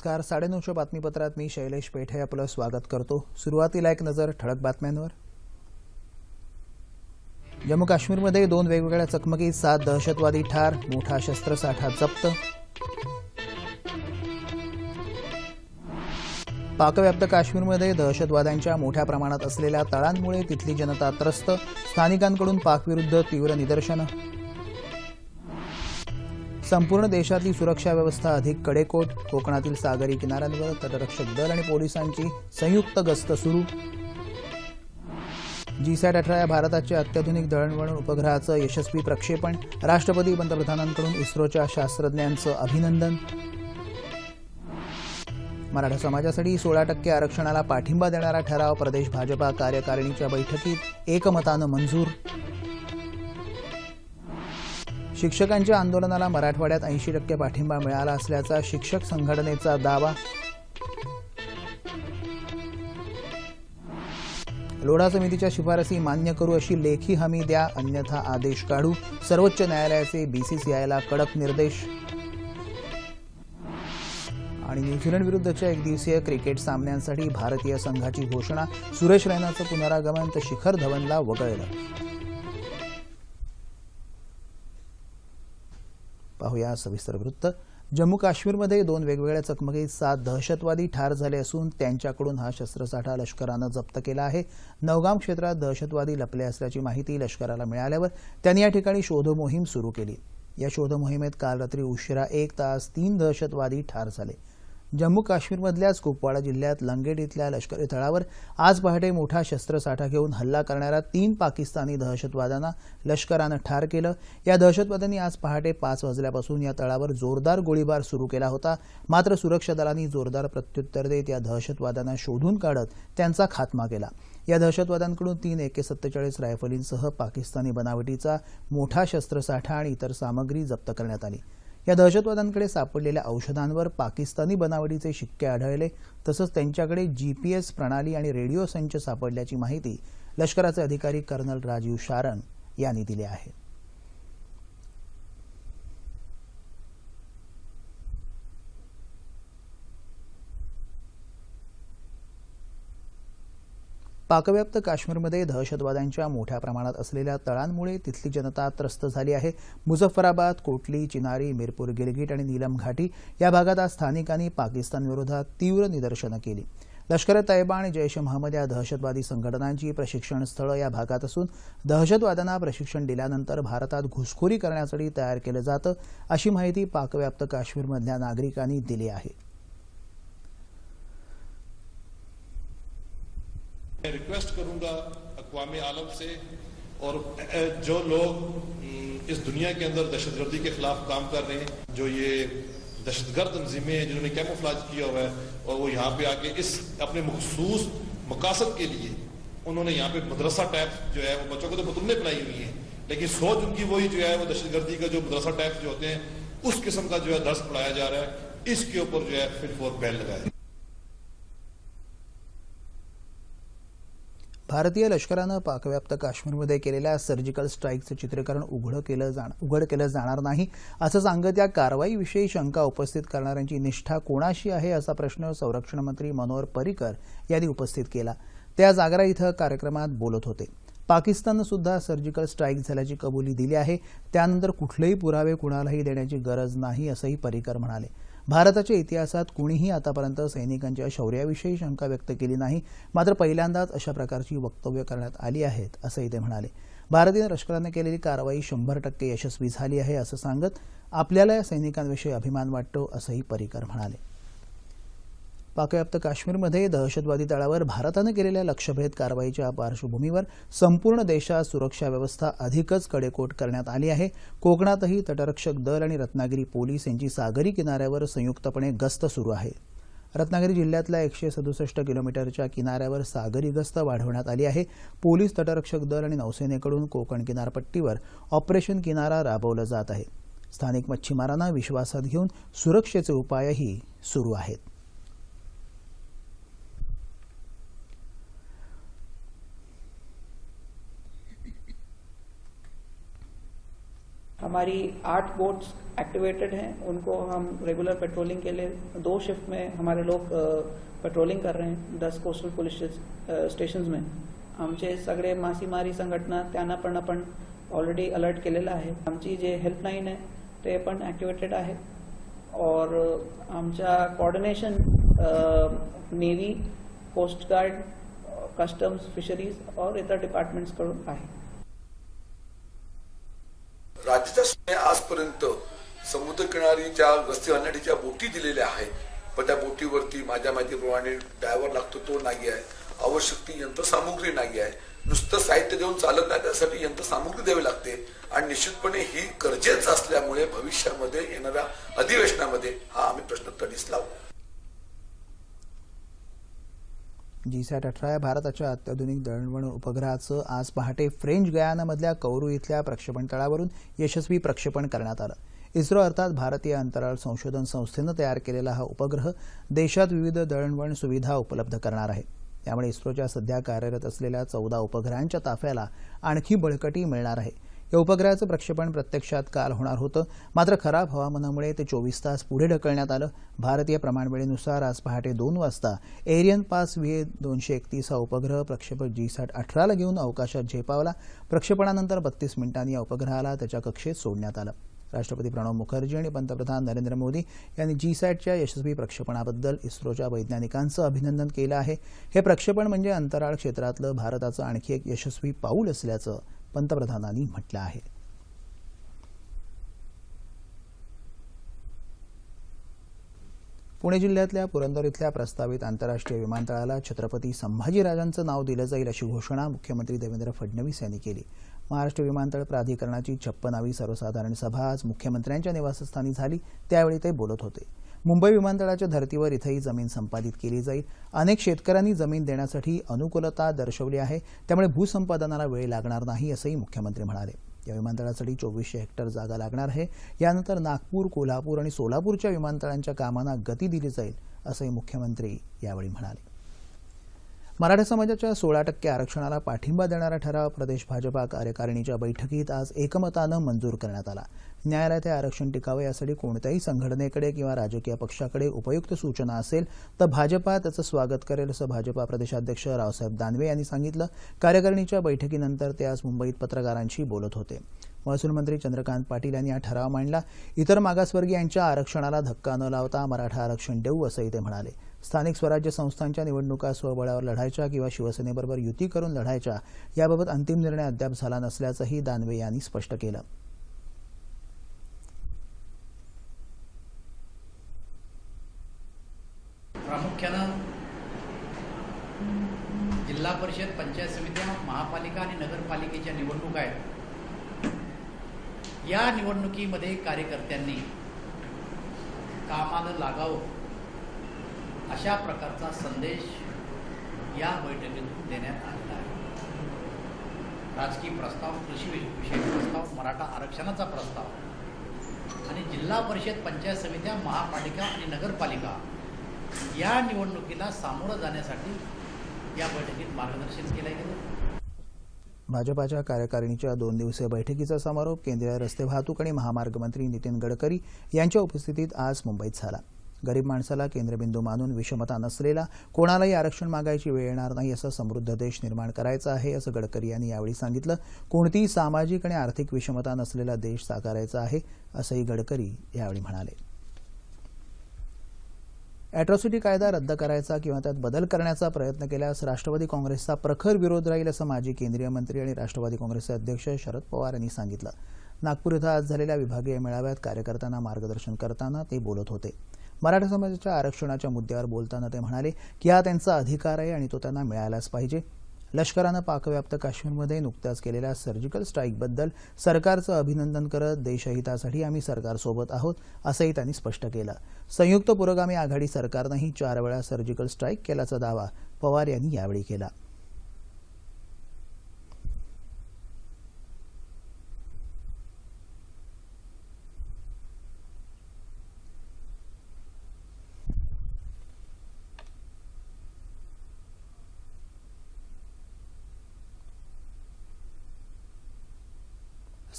नमस्कार साडेनऊच्या बातमीपत्रात मी शैलेश पेठे आपलं स्वागत करतो. सुरुवातीला एक नजर ठळक बातम्यांवर. जम्मू काश्मीरमध्ये दोन वेगवेगळ्या चकमकीत सात दहशतवादी ठार मोठा शस्त्रसाठा जप्त. पाकव्याप्त काश्मीरमध्ये दहशतवाद्यांच्या मोठ्या प्रमाणात असलेल्या तळांमुळे तिथली जनता त्रस्त स्थानिकांकडून पाकविरुद्ध तीव्र निदर्शनं. संपूर्ण देशातली सुरक्षा व्यवस्था अधिक कडेकोट कोकणातील सागरी किनाऱ्यांवर तटरक्षक दल आणि पोलिसांची संयुक्त गस्त सुरू. जीसॅट अठरा या भारताच्या अत्याधुनिक दळणवळण उपग्रहाचं यशस्वी प्रक्षेपण राष्ट्रपती पंतप्रधानांकडून इस्रोच्या शास्त्रज्ञांचं अभिनंदन. मराठा समाजासाठी सोळा टक्के आरक्षणाला पाठिंबा देणारा ठराव प्रदेश भाजपा कार्यकारिणीच्या बैठकीत एकमतानं मंजूर. शिक्षकांच्या आंदोलनाला मराठवाड्यात ऐंशी टक्के पाठिंबा मिळाला असल्याचा शिक्षक संघटनेचा दावा. लोढा समितीच्या शिफारसी मान्य करू अशी लेखी हमी द्या अन्यथा आदेश काढू. सर्वोच्च न्यायालयाचे बीसीसीआयला कडक निर्देश. आणि न्यूझीलंड विरुद्धच्या एकदिवसीय क्रिकेट सामन्यांसाठी भारतीय संघाची घोषणा. सुरेश रैनाचं पुनरागमन तर शिखर धवनला वगळलं. पाहूया सविस्तर वृत्त. जम्मू काश्मीरमध्ये दोन वेगवेगळ्या चकमकीत सात दहशतवादी ठार झाले असून त्यांच्याकडून हा शस्त्रसाठा लष्करानं जप्त केला आहे. नवगाम क्षेत्रात दहशतवादी लपले असल्याची माहिती लष्कराला मिळाल्यावर त्यांनी या ठिकाणी शोधमोहीम सुरू केली. या शोधमोहिमेत काल रात्री उशिरा एक तास तीन दहशतवादी ठार झाले. जम्मू काश्मीरमधल्याच कुपवाडा जिल्ह्यात लंगेट इथल्या लष्करी तळावर आज पहाटे मोठा शस्त्रसाठा घेऊन हल्ला करणाऱ्या तीन पाकिस्तानी दहशतवाद्यांना लष्करानं ठार केलं. या दहशतवाद्यांनी आज पहाटे पाच वाजल्यापासून या तळावर जोरदार गोळीबार सुरू केला होता. मात्र सुरक्षा दलांनी जोरदार प्रत्युत्तर देत या दहशतवाद्यांना शोधून काढत त्यांचा खात्मा केला. या दहशतवाद्यांकडून तीन एके सत्तेचाळीस रायफलींसह पाकिस्तानी बनावटीचा मोठा शस्त्रसाठा आणि इतर सामग्री जप्त करण्यात आली. या दहशतवाद्यांकडे सापडलेल्या औषधांवर पाकिस्तानी बनावटीचे शिक्के आढळले. तसंच त्यांच्याकडे जीपीएस प्रणाली आणि रेडिओ संच सापडल्याची माहिती लष्कराचे अधिकारी कर्नल राजीव शारन यांनी दिली आहे. पाकव्याप्त काश्मीरमध्ये दहशतवाद्यांच्या मोठ्या प्रमाणात असलेल्या तळांमुळे तिथली जनता त्रस्त झाली आहे. मुझफ्फराबाद कोटली चिनारी मिरपूर गिलगिट आणि नीलम घाटी या भागात आज स्थानिकांनी पाकिस्तानविरोधात तीव्र निदर्शनं केली. लष्कर तैयबा आणि जैश महम्मद या दहशतवादी संघटनांची प्रशिक्षण स्थळं या भागात असून दहशतवाद्यांना प्रशिक्षण दिल्यानंतर भारतात घुसखोरी करण्यासाठी तयार केलं जातं अशी माहिती पाकव्याप्त काश्मीरमधल्या नागरिकांनी दिली आहे. میں ریکویسٹ کروں گا اقوام عالم سے اور جو لوگ اس دنیا کے اندر دہشت گردی کے خلاف کام کر رہے ہیں، جو یہ دہشت گرد تنظیمیں جنہوں نے کیموفلاج کیا ہوا ہے، اور وہ یہاں پہ آ کے اس اپنے مخصوص مقاصد کے لیے انہوں نے یہاں پہ مدرسہ ٹیپ جو ہے، وہ بچوں کو تو متمنے پلائی ہوئی ہیں، لیکن سوچ ان کی وہی جو ہے، وہ دہشت گردی کا جو مدرسہ ٹیپ جو ہوتے ہیں، اس قسم کا جو ہے درس پڑھایا جا رہا ہے، اس کے اوپر جو ہے فل فور بیل لگایا भारतीय लष्करानं पाकव्याप्त काश्मीरमध्ये केलेल्या सर्जिकल स्ट्राईकचं चित्रीकरण उघड केलं जाणार उघड केलं जाणार नाही असं सांगत या कारवाईविषयी शंका उपस्थित करणाऱ्यांची निष्ठा कोणाशी आहे असा प्रश्न संरक्षण मंत्री मनोहर पर्रिकर यांनी उपस्थित केला. ते आज आग्रा इथं कार्यक्रमात बोलत होते. पाकिस्ताननं सुद्धा सर्जिकल स्ट्राईक झाल्याची कबुली दिली आहे. त्यानंतर कुठलेही पुरावे कुणालाही देण्याची गरज नाही असंही पर्रिकर म्हणाले. भारताच्या इतिहासात कुणीही आतापर्यंत सैनिकांच्या शौर्याविषयी शंका व्यक्त केली नाही. मात्र पहिल्यांदाच अशा प्रकारची वक्तव्य करण्यात आली आहेत असंही ते म्हणाले. भारतीय लष्करानं केलेली कारवाई शंभर टक्के यशस्वी झाली आहे असं सांगत आपल्याला या सैनिकांविषयी अभिमान वाटतो असंही पर्रिकर म्हणाले. पाकव्याप्त काश्मीरमध्ये दहशतवादी तळावर भारतानं केलेल्या लक्ष्यभेद कारवाईच्या पार्श्वभूमीवर संपूर्ण देशात सुरक्षा व्यवस्था अधिकच कडेकोट करण्यात आली आहे. कोकणातही तटरक्षक दल आणि रत्नागिरी पोलीस यांची सागरी किनाऱ्यावर संयुक्तपणे गस्त सुरू आहे. रत्नागिरी जिल्ह्यातल्या एकशे सदुसष्ट किलोमीटरच्या किनाऱ्यावर सागरी गस्त वाढवण्यात आली आहे. पोलीस तटरक्षक दल आणि नौसेनेकडून कोकण किनारपट्टीवर ऑपरेशन किनारा राबवलं जात आहे. स्थानिक मच्छीमारांना विश्वासात घेऊन सुरक्षेचे उपायही सुरू आहेत. हमारी आठ बोट्स एक्टिवेटेड हैं, उनको हम रेगुलर पेट्रोलिंग के लिए, दो शिफ्ट में हमारे लोग पेट्रोलिंग कर रहे हैं दस कोस्टल पुलिस स्टेशन में। आमचे सगळे मासेमारी संघटना त्यांना पण आपण ऑलरेडी अलर्ट केलेलं आहे आमची जे हेल्पलाईन आहे ते पण ॲक्टिवेटेड आहे और आमच्या coordination navy coast guard customs fisheries और इतर डिपार्टमेंट्सकडून आहे राज्याच्या आजपर्यंत समुद्रकिनारीच्या गस्ती घालण्याच्या बोटी दिलेल्या आहेत. पण त्या बोटीवरती माझ्या माहितीप्रमाणे ड्रायव्हर लागतो तो नाही आहे. आवश्यक ती यंत्रसामुग्री नाही आहे. नुसतं साहित्य देऊन चालत नाही त्यासाठी यंत्रसामुग्री द्यावी लागते. आणि निश्चितपणे ही गरजेचं असल्यामुळे भविष्यामध्ये येणाऱ्या अधिवेशनामध्ये हा आम्ही प्रश्न तडीस लावू. जीसॅट अठरा या भारताच्या अत्याधुनिक दळणवळण उपग्रहाचं आज पहाटे फ्रेंच गयानामधल्या कौरू इथल्या प्रक्षेपण तळावरून यशस्वी प्रक्षेपण करण्यात आलं. इस्रो अर्थात भारतीय अंतराळ संशोधन संस्थेनं तयार केलेला हा उपग्रह देशात विविध दळणवळण सुविधा उपलब्ध करणार आहे. त्यामुळे इस्रोच्या सध्या कार्यरत असलेल्या चौदा उपग्रहांच्या ताफ्याला आणखी बळकटी मिळणार आहे. या उपग्रहाचं प्रक्षेपण प्रत्यक्षात काल होणार होतं. मात्र खराब हवामानामुळे ते चोवीस तास पुढे ढकलण्यात आलं. भारतीय प्रमाणवेळेनुसार आज पहाटे दोन वाजता एरियन पास व्ही दोनशे एकतीस हा उपग्रह प्रक्षेपक जी सॅट अठराला घेऊन अवकाशात झेपावला. प्रक्षेपणानंतर बत्तीस मिनिटांनी या उपग्रहाला त्याच्या कक्षेत सोडण्यात आलं. राष्ट्रपती प्रणव मुखर्जी आणि पंतप्रधान नरेंद्र मोदी यांनी जी सॅटच्या यशस्वी प्रक्षेपणाबद्दल इस्रोच्या वैज्ञानिकांचं अभिनंदन केलं आहे. हे प्रक्षेपण म्हणजे अंतराळ क्षेत्रातलं भारताचं आणखी एक यशस्वी पाऊल असल्याचं पंतप्रधानांनी म्हटलं आहे. पुणे जिल्ह्यातल्या पुरंदर इथल्या प्रस्तावित आंतरराष्ट्रीय विमानतळाला छत्रपती संभाजीराजांचं नाव दिलं जाईल अशी घोषणा मुख्यमंत्री देवेंद्र फडणवीस यांनी केली. महाराष्ट्र विमानतळ प्राधिकरणाची छप्पनावी सर्वसाधारण सभा आज मुख्यमंत्र्यांच्या निवासस्थानी झाली. त्यावेळी ते बोलत होते. मुंबई विमानतळाच्या धर्तीवर इथंही जमीन संपादित केली जाईल. अनेक शेतकऱ्यांनी जमीन देण्यासाठी अनुकूलता दर्शवली आहे. त्यामुळे भूसंपादनाला वेळ लागणार नाही असंही मुख्यमंत्री म्हणाले. या विमानतळासाठी चोवीसशे हेक्टर जागा लागणार आहे. यानंतर नागपूर कोल्हापूर आणि सोलापूरच्या विमानतळांच्या कामांना गती दिली जाईल असंही मुख्यमंत्री यावेळी म्हणाले. मराठा समाजाच्या सोळा टक्के आरक्षणाला पाठिंबा देणारा ठराव प्रदेश भाजपा कार्यकारिणीच्या बैठकीत आज एकमतानं मंजूर करण्यात आला. न्यायालयात हे आरक्षण टिकावं यासाठी कोणत्याही संघटनेकडे किंवा राजकीय पक्षाकडे उपयुक्त सूचना असेल तर भाजपा त्याचं स्वागत करेल असं भाजपा प्रदेशाध्यक्ष रावसाहेब दानवे यांनी सांगितलं. कार्यकारिणीच्या बैठकीनंतर ते आज मुंबईत पत्रकारांशी बोलत होते. महसूल मंत्री चंद्रकांत पाटील यांनी हा ठराव मांडला. इतर मागासवर्गीयांच्या आरक्षणाला धक्का न लावता मराठा आरक्षण देऊ असंही ते म्हणाले. स्थानिक स्वराज्य संस्थांच्या निवडणुका स्वबळावर लढायच्या किंवा शिवसेनेबरोबर युती करून लढायच्या याबाबत अंतिम निर्णय अद्याप झाला नसल्याचंही दानवे यांनी स्पष्ट केलं. प्रामुख्यानं जिल्हा परिषद पंचायत समित्या महापालिका आणि नगरपालिकेच्या निवडणुका आहेत. या निवडणुकीमध्ये कार्यकर्त्यांनी कामाला लागावं अशा प्रकारचा संदेश या बैठकीतून देण्यात आलेला आहे. राजकीय प्रस्ताव कृषी विषयक प्रस्ताव मराठा आरक्षणाचा प्रस्ताव आणि जिल्हा परिषद पंचायत समित्या महापालिका आणि नगरपालिका या निवडणुकीला सामोरं जाण्यासाठी या बैठकीत मार्गदर्शन केलं गेलं. भाजपाच्या कार्यकारिणीच्या दोन दिवसीय बैठकीचा समारोप केंद्रीय रस्ते वाहतूक आणि महामार्ग मंत्री नितीन गडकरी यांच्या उपस्थितीत आज मुंबईत झाला. गरीब माणसाला केंद्रबिंदू मानून विषमता नसलेला कोणालाही आरक्षण मागायची वेळ येणार नाही असं समृद्ध देश निर्माण करायचा आहे असं गडकरी यांनी यावेळी सांगितलं. कोणतीही सामाजिक आणि आर्थिक विषमता नसलेला देश साकारायचा आहे असंही गडकरी यावेळी म्हणाले. अॅट्रॉसिटी कायदा रद्द करायचा किंवा त्यात बदल करण्याचा प्रयत्न केल्यास राष्ट्रवादी काँग्रेसचा प्रखर विरोध राहील असं माजी केंद्रीय मंत्री आणि राष्ट्रवादी काँग्रेसचे अध्यक्ष शरद पवार यांनी सांगितलं. नागपूर इथं आज झालेल्या विभागीय मेळाव्यात कार्यकर्त्यांना मार्गदर्शन करताना ते बोलत होते. मराठा समाजाच्या आरक्षणाच्या मुद्द्यावर बोलताना ते म्हणाले की हा त्यांचा अधिकार आहे आणि तो त्यांना मिळायलाच पाहिजे. लष्करानं पाकव्याप्त काश्मीरमध्ये नुकत्याच केलेल्या सर्जिकल स्ट्राईकबद्दल सरकारचं अभिनंदन करत देशहितासाठी आम्ही सरकारसोबत आहोत असंही त्यांनी स्पष्ट केलं. संयुक्त पुरोगामी आघाडी सरकारनंही चार वेळा सर्जिकल स्ट्राईक केल्याचा दावा पवार यांनी यावेळी केला.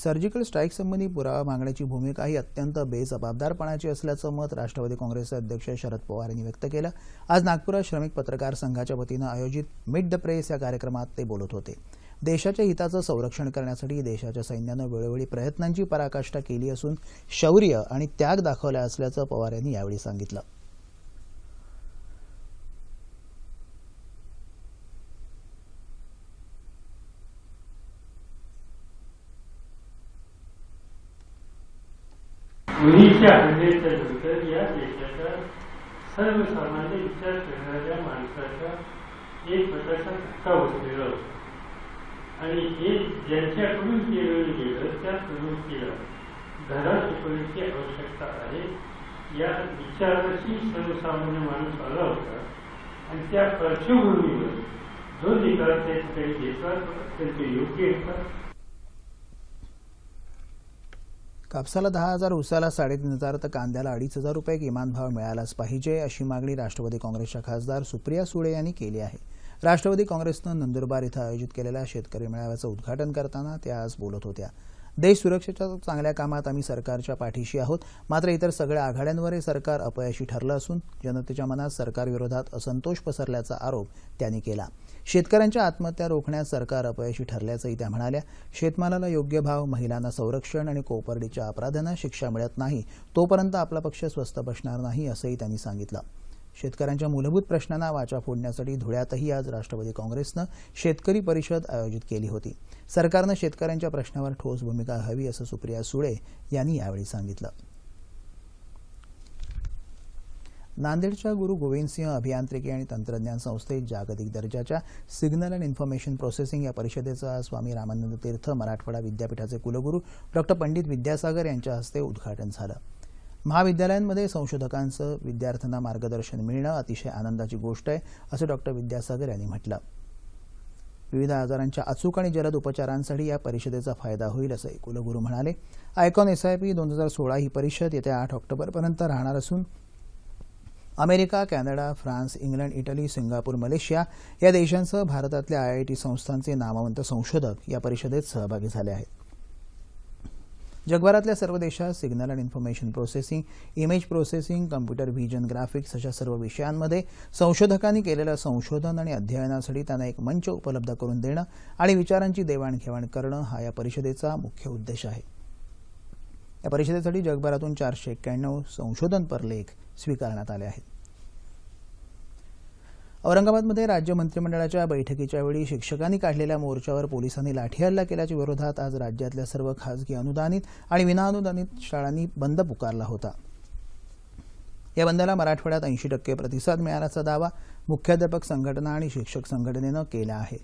सर्जिकल स्ट्राईकसंबंधी पुरावा मागण्याची भूमिका ही अत्यंत बेजबाबदारपणाची असल्याचं मत राष्ट्रवादी काँग्रेसचे अध्यक्ष शरद पवार यांनी व्यक्त केलं. आज नागपुरात श्रमिक पत्रकार संघाच्या वतीनं आयोजित मिड द प्रेस या कार्यक्रमात ते बोलत होते. देशाच्या हिताचं संरक्षण करण्यासाठी देशाच्या सैन्यानं वेळोवेळी प्रयत्नांची पराकाष्ठा केली असून शौर्य आणि त्याग दाखवला असल्याचं पवार यांनी यावेळी सांगितलं. मुलीच्या हल्ल्याच्या नंतर या देशाच्या सर्वसामान्य विचार करणाऱ्या माणसाचा एक प्रकारचा धक्का बसलेला होता. आणि हे ज्यांच्याकडून केलं गेलं त्या प्रवृत्तीला धडा शिकवण्याची आवश्यकता आहे या विचाराशी सर्वसामान्य माणूस आला होता. आणि त्या पार्श्वभूमीवर जो निकाल त्या ठिकाणी घेतला तो अत्यंत योग्य होता कापसाला दहा हजार उसाला साडेतीन हजार तर कांद्याला अडीच हजार रुपये किमान भाव मिळालाच पाहिजे अशी मागणी राष्ट्रवादी काँग्रेसच्या खासदार सुप्रिया सुळे यांनी केली आहे. राष्ट्रवादी काँग्रेसनं नंदुरबार इथं आयोजित केलेल्या शेतकरी मेळाव्याचं उद्घाटन करताना त्या आज बोलत होत्या. देश सुरक्षेच्या चांगल्या कामात आम्ही सरकारच्या पाठीशी आहोत. मात्र इतर सगळ्या आघाड्यांवर हे सरकार अपयशी ठरलं असून जनतेच्या मनात सरकारविरोधात असंतोष पसरल्याचा आरोप त्यांनी केला. शेतकऱ्यांच्या आत्महत्या रोखण्यात सरकार अपयशी ठरल्याचंही त्या म्हणाल्या. शेतमालाला योग्य भाव महिलांना संरक्षण आणि कोपर्डीच्या अपराध्यांना शिक्षा मिळत नाही तोपर्यंत आपला पक्ष स्वस्त बसणार नाही असंही त्यांनी सांगितलं. शेतकऱ्यांच्या मूलभूत प्रश्नांना वाचा फोडण्यासाठी धुळ्यातही आज राष्ट्रवादी काँग्रेसनं शेतकरी परिषद आयोजित केली होती. सरकारनं शेतकऱ्यांच्या प्रश्नावर ठोस भूमिका हवी असं सुप्रिया सुळे यांनी यावेळी सांगितलं. नांदेडच्या गुरु गोविंदसिंह अभियांत्रिकी आणि तंत्रज्ञान संस्थेत जागतिक दर्जाच्या सिग्नल अँड इन्फॉर्मेशन प्रोसेसिंग या परिषदेचं आज स्वामी रामानंद तीर्थ मराठवाडा विद्यापीठाचे कुलगुरू डॉक्टर पंडित विद्यासागर यांच्या हस्ते उद्घाटन झालं. महाविद्यालयांमध्ये संशोधकांचं विद्यार्थ्यांना मार्गदर्शन मिळणं अतिशय आनंदाची गोष्ट आहे असं डॉक्टर विद्यासागर यांनी म्हटलं. विविध आजारांच्या अचूक आणि जलद उपचारांसाठी या परिषदेचा फायदा होईल असं कुलगुरू म्हणाले. आयकॉन एसआयपी दोन हजार सोळा ही परिषद येत्या आठ ऑक्टोबरपर्यंत राहणार असून America Canada France England Italy Singapore Malaysia या देशांसह भारतातल्या आयआयटी संस्थांचे नामवंत संशोधक या परिषदेत सहभागी झाले आहेत. जगभरातल्या सर्व देशात signal and information processing image processing computer vision graphics अशा सर्व विषयांमध्ये संशोधकांनी केलेलं संशोधन आणि अध्ययनासाठी त्यांना एक मंच उपलब्ध करून देणं आणि विचारांची देवाणघेवाण करणं हा या परिषदेचा मुख्य उद्देश आहे. या परिषदेसाठी जगभरातून चारशे एक्क्याण्णव संशोधनपर लेख स्वीकारण्यात आले आहेत. औरंगाबादमध्ये राज्य मंत्रिमंडळाच्या बैठकीच्या वेळी शिक्षकांनी काढलेल्या मोर्चावर पोलिसांनी लाठीहल्ला केल्याच्या विरोधात आज राज्यातल्या सर्व खासगी अनुदानित आणि विनाअनुदानित शाळांनी बंद पुकारला होता. या बंदला मराठवाड्यात ऐंशी टक्के प्रतिसाद मिळाल्याचा दावा मुख्याध्यापक संघटना आणि शिक्षक संघटनेनं केला आहे.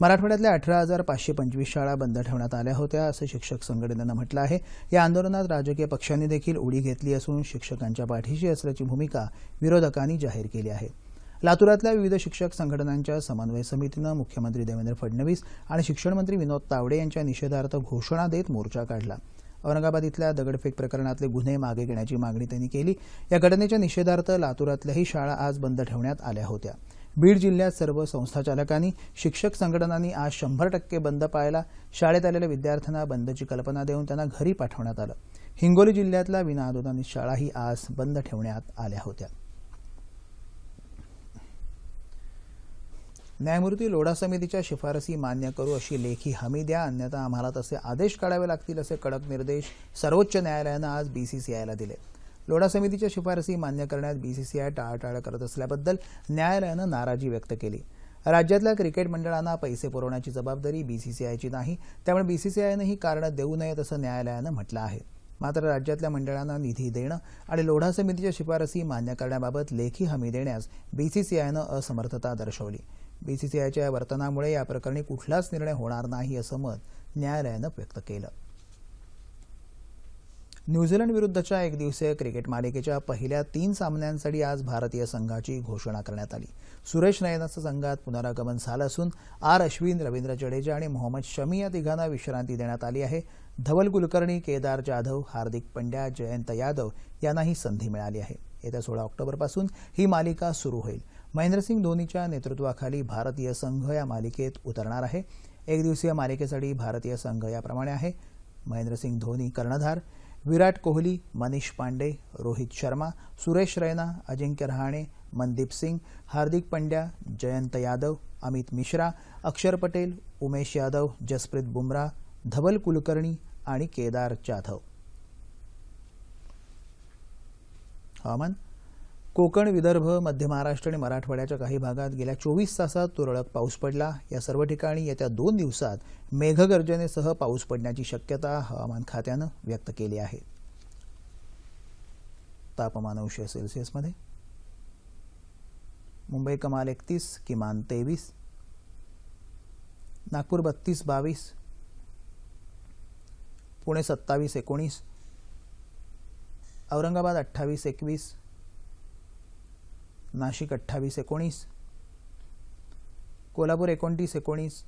मराठवाड्यातल्या अठरा हजार पाचशे पंचवीस शाळा बंद ठेवण्यात आल्या होत्या असं शिक्षक संघटनेनं म्हटलं आहे. या आंदोलनात राजकीय पक्षांनी देखील उडी घेतली असून शिक्षकांच्या पाठीशी असल्याची भूमिका विरोधकांनी जाहीर केली आहे. लातूरातल्या विविध शिक्षक संघटनांच्या समन्वय समितीनं मुख्यमंत्री देवेंद्र फडणवीस आणि शिक्षण मंत्री विनोद तावडे यांच्या निषेधार्थ घोषणा देत मोर्चा काढला. औरंगाबाद इथल्या दगडफेक प्रकरणातले गुन्हे मागे घेण्याची मागणी त्यांनी केली. या घटनेच्या निषेधार्थ लातूरातल्याही शाळा आज बंद ठेवण्यात आल्या होत्या. बीड जिल्ह्यात सर्व संस्थाचालकांनी शिक्षक संघटनांनी आज शंभर टक्के बंद पाळला. शाळेत आलेल्या विद्यार्थ्यांना बंदची कल्पना देऊन त्यांना घरी पाठवण्यात आलं. हिंगोली जिल्ह्यातल्या विनाअनुदानित शाळाही आज बंद ठेवण्यात आल्या होत्या. न्यायमूर्ती लोढा समितीच्या शिफारसी मान्य करू अशी लेखी हमी द्या अन्यथा आम्हाला तसे आदेश काढावे लागतील असे कडक निर्देश सर्वोच्च न्यायालयानं आज बीसीसीआयला दिले. लोढा समितीच्या शिफारसी मान्य करण्यात बीसीसीआय टाळाटाळ करत असल्याबद्दल न्यायालयानं नाराजी व्यक्त केली. राज्यातल्या क्रिकेट मंडळांना पैसे पुरवण्याची जबाबदारी बीसीसीआयची नाही त्यामुळे बीसीसीआयनं ही कारणं देऊ नयेत असं न्यायालयानं म्हटलं आहे. मात्र राज्यातल्या मंडळांना निधी देणं आणि लोढा समितीच्या शिफारसी मान्य करण्याबाबत लेखी हमी देण्यास बीसीसीआयनं असमर्थता दर्शवली. बीसीसीआयच्या या वर्तनामुळे या प्रकरणी कुठलाच निर्णय होणार नाही असं मत न्यायालयानं व्यक्त केलं. न्यूझीलंड विरुद्धच्या एकदिवसीय क्रिकेट मालिकेच्या पहिल्या तीन सामन्यांसाठी आज भारतीय संघाची घोषणा करण्यात आली. सुरेश रैनाचं संघात पुनरागमन झालं असून आर अश्विन रवींद्र जडेजा आणि मोहम्मद शमी या तिघांना विश्रांती देण्यात आली आहे. धवल कुलकर्णी केदार जाधव हार्दिक पंड्या जयंत यादव यांनाही संधी मिळाली आहे. येत्या सोळा ऑक्टोबरपासून ही मालिका सुरू होईल. महेंद्रसिंग धोनीच्या नेतृत्वाखाली भारतीय संघ या मालिकेत उतरणार आहे. एक दिवसीय मालिकेसाठी भारतीय संघ याप्रमाणे आहे. महेंद्रसिंग धोनी कर्णधार विराट कोहली मनीष पांडे रोहित शर्मा सुरेश रैना अजिंक्य रहाणे मनदीप सिंग हार्दिक पंड्या जयंत यादव अमित मिश्रा अक्षर पटेल उमेश यादव जसप्रीत बुमराह धवल कुलकर्णी आणि केदार जाधव. हवामान. कोकण विदर्भ मध्य महाराष्ट्र आणि मराठवाड्याच्या काही भागात गेल्या चोवीस तासात तुरळक पाऊस पडला. या सर्व ठिकाणी येत्या दोन दिवसात मेघगर्जनेसह पाऊस पडण्याची शक्यता हवामान खात्यानं व्यक्त केली आहे. तापमान अंश सेल्सिअसमध्ये मुंबई कमाल एकतीस किमान तेवीस. नागपूर बत्तीस बावीस. पुणे सत्तावीस एकोणीस औरंगाबाद अठ्ठावीस एकवीस नाशिक अठ्ठावीस एकोणीस कोल्हापूर एकोणतीस एकोणीस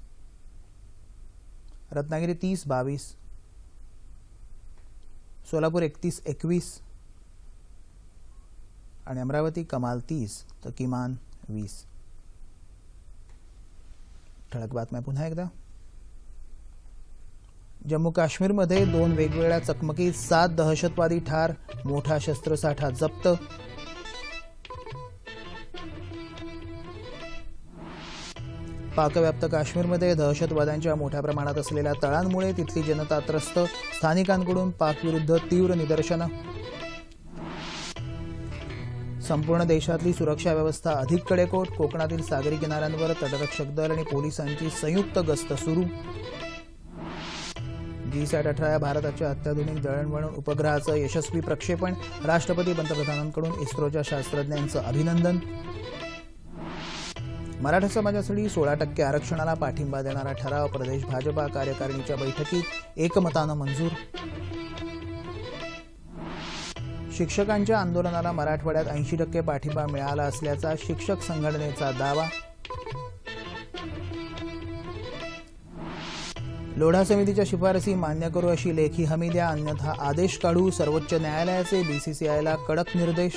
रत्नागिरी तीस बावीस सोलापूर एकतीस एकवीस आणि अमरावती कमाल तीस तर किमान वीस. ठळक बातम्या पुन्हा एकदा. जम्मू काश्मीरमध्ये दोन वेगवेगळ्या चकमकीत सात दहशतवादी ठार मोठा शस्त्रसाठा जप्त. पाकव्याप्त काश्मीरमध्ये दहशतवाद्यांच्या मोठ्या प्रमाणात असलेल्या तळांमुळे तिथली जनता त्रस्त स्थानिकांकडून पाकविरुद्ध तीव्र निदर्शनं. संपूर्ण देशातली सुरक्षा व्यवस्था अधिक कडेकोट कोकणातील सागरी किनाऱ्यांवर तटरक्षक दल आणि पोलिसांची संयुक्त गस्त सुरू. जी सॅट अठरा या भारताच्या अत्याधुनिक दळणवळण उपग्रहाचं यशस्वी प्रक्षेपण राष्ट्रपती पंतप्रधानांकडून इस्रोच्या शास्त्रज्ञांचं अभिनंदन. मराठा समाजासाठी सोळा टक्के आरक्षणाला पाठिंबा देणारा ठराव प्रदेश भाजपा कार्यकारिणीच्या बैठकीत एकमतानं मंजूर. शिक्षकांच्या आंदोलनाला मराठवाड्यात ऐंशी टक्के पाठिंबा मिळाला असल्याचा शिक्षक संघटनेचा दावा. लोढा समितीच्या शिफारसी मान्य करू अशी लेखी हमी द्या अन्यथा आदेश काढू सर्वोच्च न्यायालयाचे बीसीसीआयला कडक निर्देश.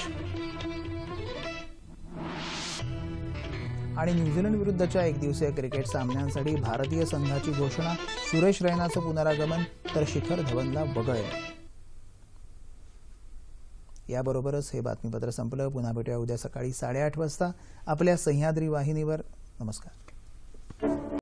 आणि न्यूझीलंड विरुद्धच्या एकदिवसीय क्रिकेट सामन्यांसाठी भारतीय संघाची घोषणा सुरेश रैनाचं पुनरागमन तर शिखर धवनला वगळलं याबरोबरच हे बातमीपत्र संपलं. पुन्हा भेटूया उद्या सकाळी साडेआठ वाजता. आपल्या सह्याद्री वाहिनीवर. नमस्कार.